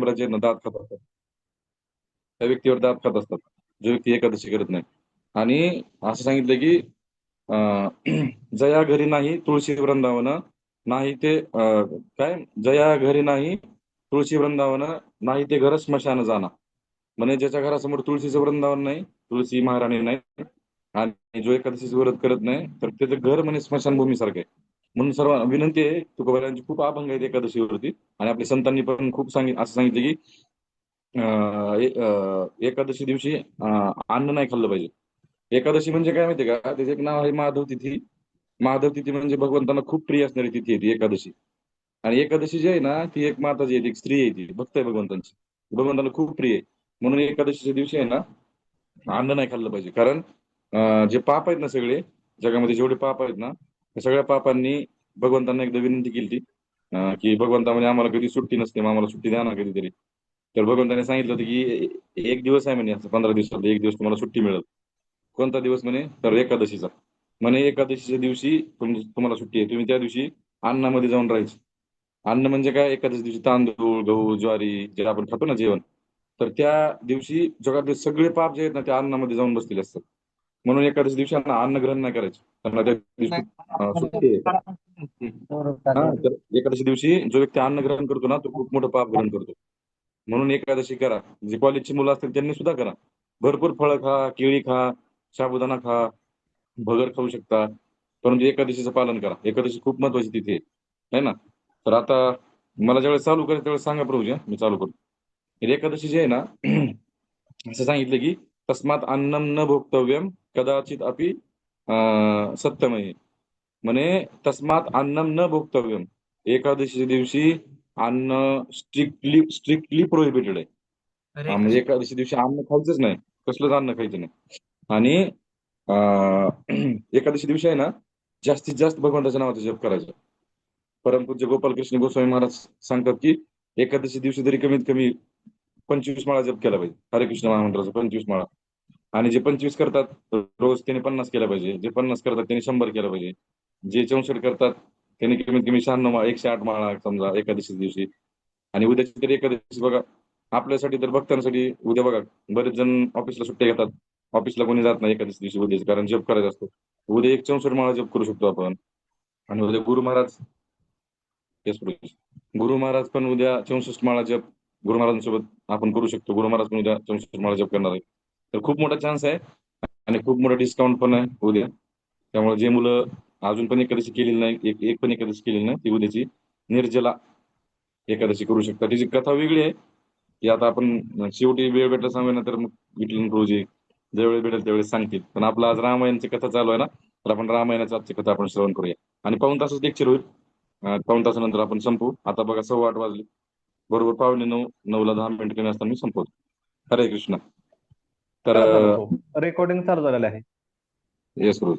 यमराजे दात खात असतात. त्या व्यक्तीवर दात खात असतात. जो व्यक्ती एकादशी करत नाही. आणि असं सांगितलं की जया घरी नाही तुळशी वृंदावन नाही ते काय? जया घरी नाही तुळशी वृंदावन नाही ते घर स्मशान जाणार. म्हणजे ज्याच्या घरासमोर तुळशीचं वृंदावन नाही तुळशी महाराणी नाही आणि जो एकादशीचं व्रत करत नाही तर त्याचं घर म्हणजे स्मशानभूमी सारखं आहे. म्हणून सर्व विनंती आहे तुकोबारायांची खूप अभंग आहेत एकादशीवरती. आणि आपल्या संतांनी पण खूप सांगित असं सांगितलं की एकादशी दिवशी अन्न नाही खाल्लं पाहिजे. एकादशी म्हणजे काय माहितीये का? त्याचं एक नाव आहे माधव तिथी. माधव तिथी म्हणजे भगवंतांना खूप प्रिय असणारी तिथी आहे ती एकादशी. आणि एकादशी जी आहे ना ती एक माताजी आहे ती एक स्त्री आहे ती भक्त आहे भगवंतांची. भगवंताला खूप प्रिय आहे. म्हणून एकादशीच्या दिवशी आहे ना अन्न नाही खाल्लं पाहिजे. कारण जे पाप आहेत ना सगळे जगामध्ये जेवढे पाप आहेत ना त्या सगळ्या पापांनी भगवंतांना एकदा विनंती केली की भगवंता म्हणजे आम्हाला कधी सुट्टी नसते मग आम्हाला सुट्टी द्या ना कधीतरी. तर भगवंताने सांगितलं होतं की एक दिवस आहे म्हणे पंधरा दिवसात एक दिवस तुम्हाला सुट्टी मिळेल. कोणता दिवस म्हणे? तर एकादशीचा. म्हणे एकादशीच्या दिवशी तुम्हाला सुट्टी आहे. तुम्ही त्या दिवशी अन्नामध्ये जाऊन राहायचे. अन्न म्हणजे काय? एकादशी दिवशी तांदूळ गहू ज्वारी जे आपण खातो ना जेवण. तर त्या दिवशी जगातले सगळे पाप जे आहेत ना त्या अन्नामध्ये जाऊन बसलेले असतात. म्हणून एकादशी दिवशी अन्न ग्रहण नाही करायचं. त्यांना त्या दिवशी हा एकादशी दिवशी जो व्यक्ती अन्न ग्रहण करतो ना तो खूप मोठं पाप ग्रहण करतो. म्हणून एकादशी करा. जे कॉलेजची मुलं असतील त्यांनी सुद्धा करा. भरपूर फळं खा केळी खा साबुदाणा खा भगर खाऊ शकता. परंतु एकादशीचं पालन करा. एकादशी खूप महत्वाची तिथे आहे. ना? तर आता मला ज्यावेळेस चालू करायचं त्यावेळेस सांगा प्रभूजी मी चालू करतो. एकादशी जी आहे ना असं सांगितलं की तस्मात अन्नम न भोक्तव्यम कदाचित अपि सत्यमय म्हणे तस्मात अन्नम न भोक्तव्यम। एकादशीच्या दिवशी अन्न स्ट्रिक्टली स्ट्रिक्टली प्रोहिबिटेड आहे। म्हणजे एकादशी दिवशी अन्न खायचंच नाही कसलंच अन्न खायचं नाही। आणि एकादशी दिवशी आहे ना जास्तीत जास्त भगवंताच्या नावाचा जप करायचा। परमपूज्य गोपालकृष्ण गोस्वामी महाराज सांगतात की एकादशी दिवशी तरी कमीत कमी पंचवीस माळा जप केला पाहिजे। हरे कृष्ण महामंत्राचा पंचवीस माळा। आणि जे पंचवीस करतात रोज त्याने पन्नास केला पाहिजे. जे पन्नास करतात त्यांनी शंभर केलं पाहिजे. जे चौसष्ट करतात त्यांनी कमीत कमी शहाण्णव माळा एकशे आठ माळा समजा एकादशी दिवशी. आणि उद्याची तरी एकादशी बघा आपल्यासाठी तर भक्तांसाठी उद्या बघा बरेच जण ऑफिसला सुट्ट्या घेतात. ऑफिसला कोणी जात नाही एकादशी दिवशी उद्याची कारण जप करायचा असतो. उद्या एक चौसष्ट माळा जप करू शकतो आपण. आणि उद्या गुरु महाराज गुरु महाराज पण उद्या चौसष्ट माळा जप गुरु महाराजांसोबत आपण करू शकतो. गुरु महाराज पण उद्या चौसष्ट माळा जप करणार आहे तर खूप मोठा चान्स आहे आणि खूप मोठा डिस्काउंट पण आहे उद्या. त्यामुळे जे मुलं अजून पण एकादशी केलेली नाही एक एक पण एकादशी केलेली नाही ती उद्याची निर्जला एकादशी करू शकता तिची कथा वेगळी आहे की आता आपण शेवटी वेळ भेटला सांगूया ना तर मग विठ्ठल प्रभूजी ज्यावेळी भेटेल त्यावेळेस सांगतील. पण आपलं आज रामायणची कथा चालू आहे ना तर आपण रामायणाची आजची कथा आपण श्रवण करूया. आणि पाऊन तासच लेक्चर होईल पाऊन पाऊण तासानंतर आपण संपू. आता बघा सव्वा आठ वाजले. बरोबर पावणे नऊ नऊला दहा मिनिट कमी असताना मी संपवतो. हरे कृष्णा. तर रेकॉर्डिंग चालू झालेलं आहे. येस प्रभू